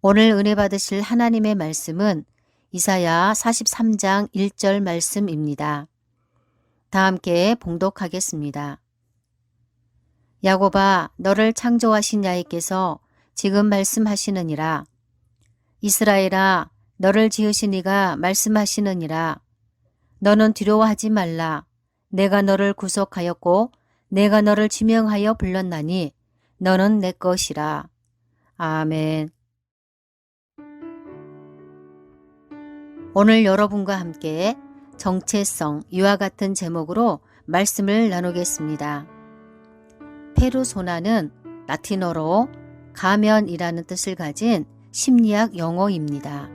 오늘 은혜 받으실 하나님의 말씀은 이사야 43장 1절 말씀입니다. 다 함께 봉독하겠습니다. 야고바 너를 창조하신 야이께서 지금 말씀하시느니라. 이스라엘아 너를 지으신 이가 말씀하시느니라. 너는 두려워하지 말라. 내가 너를 구속하였고 내가 너를 지명하여 불렀나니 너는 내 것이라. 아멘. 오늘 여러분과 함께 정체성 이와 같은 제목으로 말씀을 나누겠습니다. 페루소나는 라틴어로 가면이라는 뜻을 가진 심리학 용어입니다.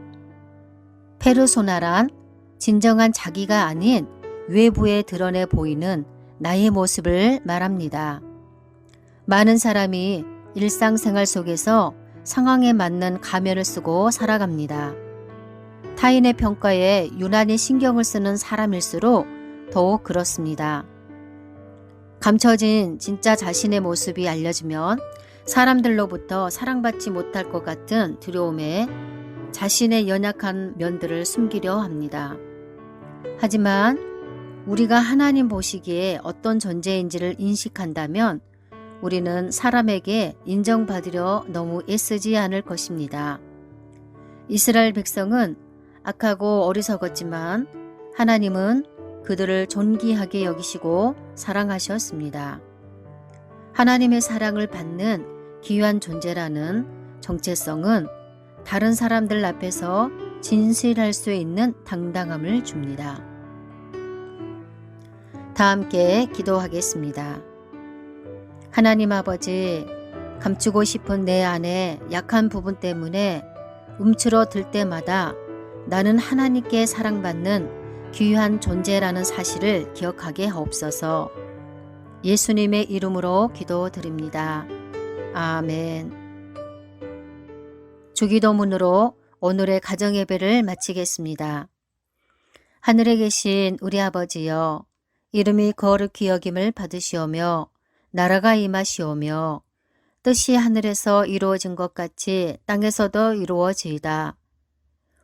페르소나란 진정한 자기가 아닌 외부에 드러내 보이는 나의 모습을 말합니다. 많은 사람이 일상생활 속에서 상황에 맞는 가면을 쓰고 살아갑니다. 타인의 평가에 유난히 신경을 쓰는 사람일수록 더욱 그렇습니다. 감춰진 진짜 자신의 모습이 알려지면 사람들로부터 사랑받지 못할 것 같은 두려움에 자신의 연약한 면들을 숨기려 합니다. 하지만 우리가 하나님 보시기에 어떤 존재인지를 인식한다면 우리는 사람에게 인정받으려 너무 애쓰지 않을 것입니다. 이스라엘 백성은 악하고 어리석었지만 하나님은 그들을 존귀하게 여기시고 사랑하셨습니다. 하나님의 사랑을 받는 귀한 존재라는 정체성은 다른 사람들 앞에서 진실할 수 있는 당당함을 줍니다. 다 함께 기도하겠습니다. 하나님 아버지, 감추고 싶은 내 안에 약한 부분 때문에 움츠러 들 때마다 나는 하나님께 사랑받는 귀한 존재라는 사실을 기억하게 하옵소서. 예수님의 이름으로 기도드립니다. 아멘. 주기도문으로 오늘의 가정 예배를 마치겠습니다. 하늘에 계신 우리 아버지여, 이름이 거룩히 여김을 받으시오며, 나라가 임하시오며, 뜻이 하늘에서 이루어진 것 같이 땅에서도 이루어지이다.